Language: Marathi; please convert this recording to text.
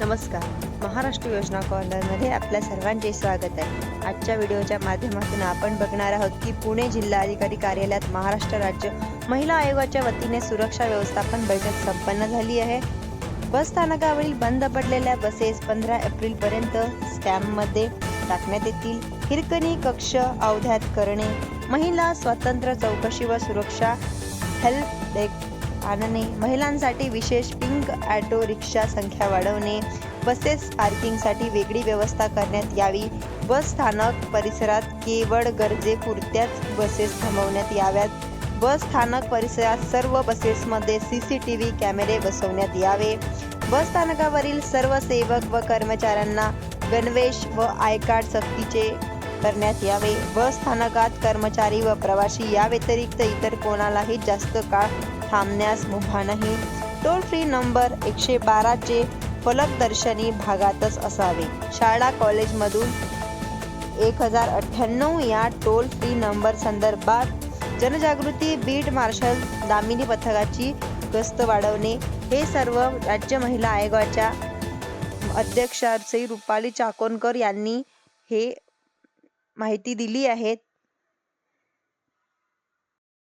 नमस्कार. महाराष्ट्र योजना कॉर्नरमध्ये आपल्या सर्वांचे स्वागत आहे. आजच्या व्हिडिओच्या माध्यमातून आपण बघणार आहोत की पुणे जिल्हाधिकारी कार्यालयात महाराष्ट्र राज्य महिला आयोगाच्या वतीने सुरक्षा व्यवस्थापन बैठक संपन्न झाली आहे. बस स्थानकावरील बंद पडलेल्या बसेस पंधरा एप्रिलपर्यंत स्टॅम्पमध्ये टाकण्यात येतील. हिरकणी कक्ष अवध्यात करणे महिला स्वतंत्र चौकशी व सुरक्षा हेल्प डेस्क आणणे महिलांसाठी विशेष पिंक ॲटो रिक्षा संख्या वाढवणे बसेस पार्किंगसाठी वेगळी व्यवस्था करण्यात यावी. बस स्थानक परिसरात केवळ गरजेपुरत्याच बसेस थांबवण्यात याव्यात. बस स्थानक परिसरात सर्व बसेसमध्ये सी सी टी व्ही कॅमेरे बसवण्यात यावे. बस स्थानकावरील सर्व सेवक व कर्मचाऱ्यांना गणवेश व आय कार्ड सक्तीचे करण्यात यावे. बस स्थानकात कर्मचारी व प्रवासी या व्यतिरिक्त इतर कोणालाही जास्त काळ थांबण्यास मुभा नाही. टोल फ्री नंबर एकशे बाराचे फलकदर्शनी भागातच असावे. शाळा कॉलेजमधून एक हजार अठ्ठ्याण्णव या टोल फ्री नंबर संदर्भात जनजागृती बीट मार्शल दामिनी पथकाची गस्त वाढवणे. हे सर्व राज्य महिला आयोगाच्या अध्यक्षाचे श्री रुपाली चाकोणकर यांनी हे माहिती दिली आहे.